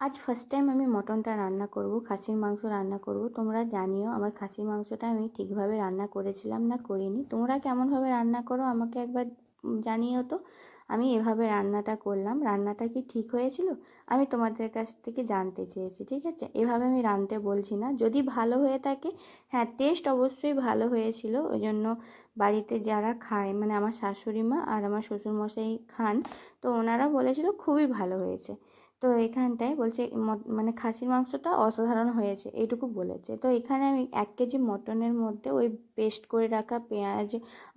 আজ first time আমি মটনটা রান্না করব, খাসির মাংস রান্না করব। তোমরা জানিও, আমার খাসির মাংসটা আমি ঠিকভাবে রান্না করেছিলাম না করিনি। তোমরা কেমনভাবে রান্না করো আমাকে একবার জানিও তো। আমি এভাবে রান্নাটা করলাম। রান্নাটা কি ঠিক হয়েছিল? আমি তোমাদের কাছ থেকে জানতে চেয়েছি, ঠিক আছে? এভাবে আমি রাঁধতে বলছি না। যদি ভালো হয়ে থাকে হ্যাঁ টেস্ট অবশ্যই ভালো হয়েছিল। ওই জন্য বাড়িতে যারা খায় মানে আমার শাশুড়ি মা আর আমার শ্বশুরমশাই খান, তো ওনারা বলেছিল খুবই ভালো হয়েছে। তো এখানটায় বলছে মানে খাসির মাংসটা অসাধারণ হয়েছে, এইটুকু বলেছে। তো এখানে আমি এক কেজি মটনের মধ্যে ওই পেস্ট করে রাখা পেঁয়াজ,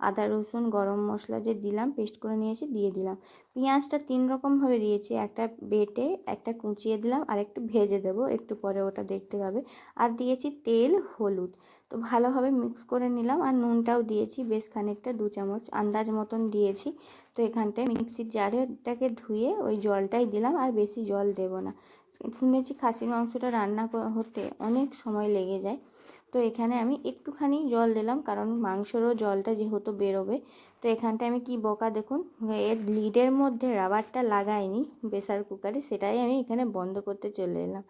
আদা, রসুন, গরম মশলা যে দিলাম, পেস্ট করে নিয়েছি, দিয়ে দিলাম। পেঁয়াজটা তিন রকমভাবে দিয়েছি, একটা বেটে, একটা কুচিয়ে দিলাম, আর একটু ভেজে দেবো, একটু পরে ওটা দেখতে পাবে। আর দিয়েছি তেল, হলুদ। তো ভালোভাবে মিক্স করে নিলাম আর নুনটাও দিয়েছি, বেশ খানিকটা দু চামচ আন্দাজ মতন দিয়েছি। তো এখানটায় মিক্সির জারেটাকে ধুয়ে ওই জলটাই দিলাম আর বেশি জল দেব না। শুনেছি খাসির মাংসটা রান্না হতে অনেক সময় লেগে যায়। তো এখানে আমি একটুখানি জল দিলাম কারণ মাংসরও জলটা যেহেতু বেরোবে তো এখানটায় আমি কি বোকা দেখুন? এর লিডের মধ্যে রাবারটা লাগাইনি প্রেসার কুকারে, সেটাই আমি এখানে বন্ধ করতে চলে এলাম।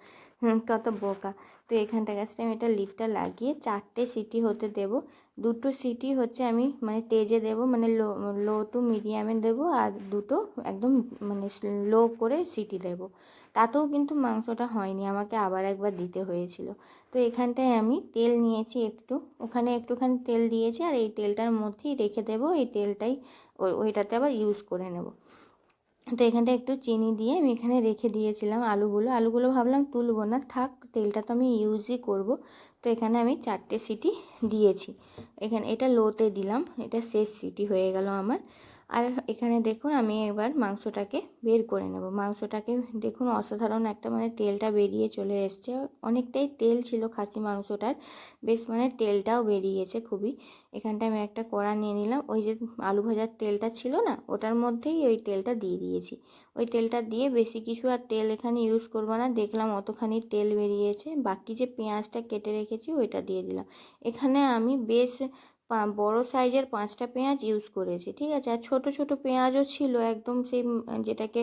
কত বোকা। তো এখানটা কাছে আমি এটা লিডটা লাগিয়ে চারটে সিটি হতে দেব। দুটো সিটি হচ্ছে আমি মানে তেজে দেব মানে লো লো টু মিডিয়ামে দেব আর দুটো একদম মানে লো করে সিটি দেব। তাতেও কিন্তু মাংসটা হয়নি, আমাকে আবার একবার দিতে হয়েছিল। তো এখানটায় আমি তেল নিয়েছি একটু, ওখানে একটুখানি তেল দিয়েছি আর এই তেলটার মধ্যেই রেখে দেবো, এই তেলটাই ওইটাতে আবার ইউজ করে নেব। তো এখানটা একটু চিনি দিয়ে আমি এখানে রেখে দিয়েছিলাম আলুগুলো। আলুগুলো ভাবলাম তুলবো না, থাক, তেলটা তো আমি ইউজই করব। তো এখানে আমি চারটে সিটি দিয়েছি। এখানে এটা লোতে দিলাম, এটা শেষ সিটি হয়ে গেল আমার। আর এখানে দেখুন আমি এবার মাংসটাকে বের করে নেব। মাংসটাকে দেখুন অসাধারণ একটা মানে তেলটা বেরিয়ে চলে এসছে। অনেকটাই তেল ছিল খাসি মাংসটার, বেশ মানে তেলটাও বেরিয়েছে খুবই। এখানটা আমি একটা কড়া নিয়ে নিলাম। ওই যে আলু ভাজার তেলটা ছিল না, ওটার মধ্যেই ওই তেলটা দিয়ে দিয়েছি। ওই তেলটা দিয়ে বেশি কিছু আর তেল এখানে ইউজ করব না, দেখলাম অতখানি তেল বেরিয়েছে। বাকি যে পেঁয়াজটা কেটে রেখেছি ওইটা দিয়ে দিলাম। এখানে আমি বেশ বড় সাইজের পাঁচটা পেঁয়াজ ইউজ করেছি, ঠিক আছে? আর ছোটো ছোটো পেঁয়াজও ছিল, একদম সেই যেটাকে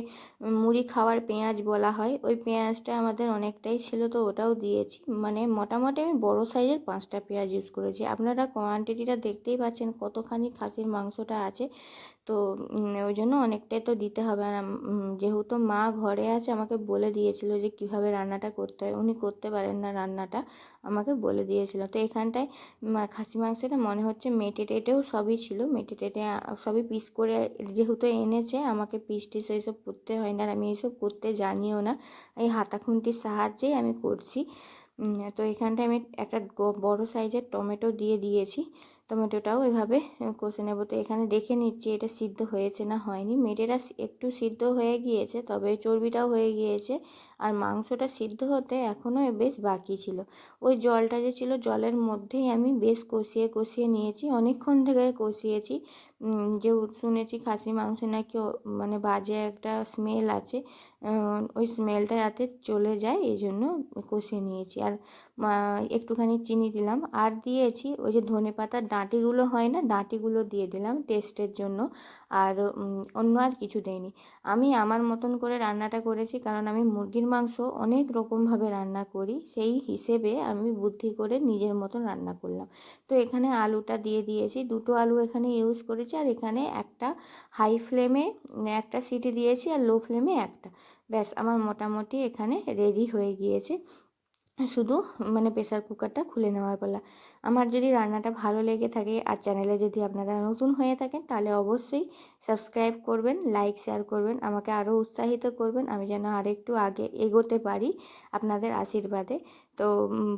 মুড়ি খাওয়ার পেঁয়াজ বলা হয়, ওই পেঁয়াজটা আমাদের অনেকটাই ছিল, তো ওটাও দিয়েছি। মানে মোটামুটি আমি বড় সাইজের পাঁচটা পেঁয়াজ ইউজ করেছি। আপনারা কোয়ান্টিটিটা দেখতেই পাচ্ছেন, কতখানি খাসির মাংসটা আছে, তো ওই জন্য অনেকটাই তো দিতে হবে। আর যেহেতু মা ঘরে আছে, আমাকে বলে দিয়েছিল যে কীভাবে রান্নাটা করতে হয়, উনি করতে পারেন না রান্নাটা, আমাকে বলে দিয়েছিল। তো এখানটায় খাসি মাংসটা মনে হচ্ছে মেটে টেটেও সবই ছিল। মেটে টেটে সবই পিস করে যেহেতু এনেছে, আমাকে পিস টিস এইসব করতে হয় না আর আমি এইসব করতে জানিও না। এই হাতা খুন্তির সাহায্যেই আমি করছি। তো এখানটায় আমি একটা বড় সাইজের টমেটো দিয়ে দিয়েছি। টমেটোটাও এভাবে কষে নেব। তো এখানে দেখে নিচ্ছি এটা সিদ্ধ হয়েছে না হয়নি। মেটেটা একটু সিদ্ধ হয়ে গিয়েছে, তবে চর্বিটাও হয়ে গিয়েছে। আর মাংসটা সিদ্ধ হতে এখনও বেশ বাকি ছিল। ওই জলটা যে ছিল, জলের মধ্যেই আমি বেশ কষিয়ে কষিয়ে নিয়েছি। অনেকক্ষণ থেকে কষিয়েছি। যে শুনেছি খাসি মাংসে নাকি মানে বাজে একটা স্মেল আছে। ওই স্মেলটা যাতে চলে যায়, এই জন্য কষিয়ে নিয়েছি। আর একটুখানি চিনি দিলাম। আর দিয়েছি ওই যে ধনে পাতার ডাঁটিগুলো হয় না ডাঁটিগুলো দিয়ে দিলাম টেস্টের জন্য। আর অন্য আর কিছু দেয়নি আমি আমার মতন করে রান্নাটা করেছি কারণ আমি মুরগির মাংস অনেক রকমভাবে রান্না করি, সেই হিসেবে আমি বুদ্ধি করে নিজের মতন রান্না করলাম। তো এখানে আলুটা দিয়ে দিয়েছি, দুটো আলু এখানে ইউজ করেছি আর এখানে একটা হাই ফ্লেমে একটা সিটি দিয়েছি আর লো ফ্লেমে একটা। ব্যাস, আমার মোটামুটি এখানে রেডি হয়ে গিয়েছে। শুধু মানে প্রেসার কুকারটা খুলে নেওয়ার পালা। আমার যদি রান্নাটা ভালো লেগে থাকে আর চ্যানেলে যদি আপনারা নতুন হয়ে থাকেন, তাহলে অবশ্যই সাবস্ক্রাইব করবেন লাইক শেয়ার করবেন, আমাকে আরও উৎসাহিত করবেন, আমি যেন আরেকটু আগে এগোতে পারি আপনাদের আশীর্বাদে। তো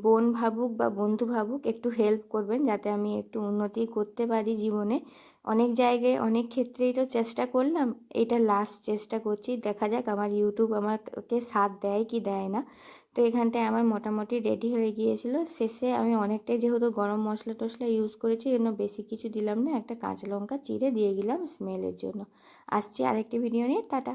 বোন ভাবুক বা বন্ধু ভাবুক, একটু হেল্প করবেন যাতে আমি একটু উন্নতি করতে পারি জীবনে। অনেক জায়গায়, অনেক ক্ষেত্রেই তো চেষ্টা করলাম, এটা লাস্ট চেষ্টা করছি। দেখা যাক আমার ইউটিউব আমাকে সাথ দেয় কি দেয় না। তো এখানটায় আমার মোটামুটি রেডি হয়ে গিয়েছিল। শেষে আমি অনেকটাই যেহেতু গরম মশলা টশলা ইউজ করেছি জন্য বেশি কিছু দিলাম না। একটা কাঁচা লঙ্কা চিড়ে দিয়ে গেলাম স্মেলের জন্য। আসছি আরেকটি ভিডিও নিয়ে, টাটা।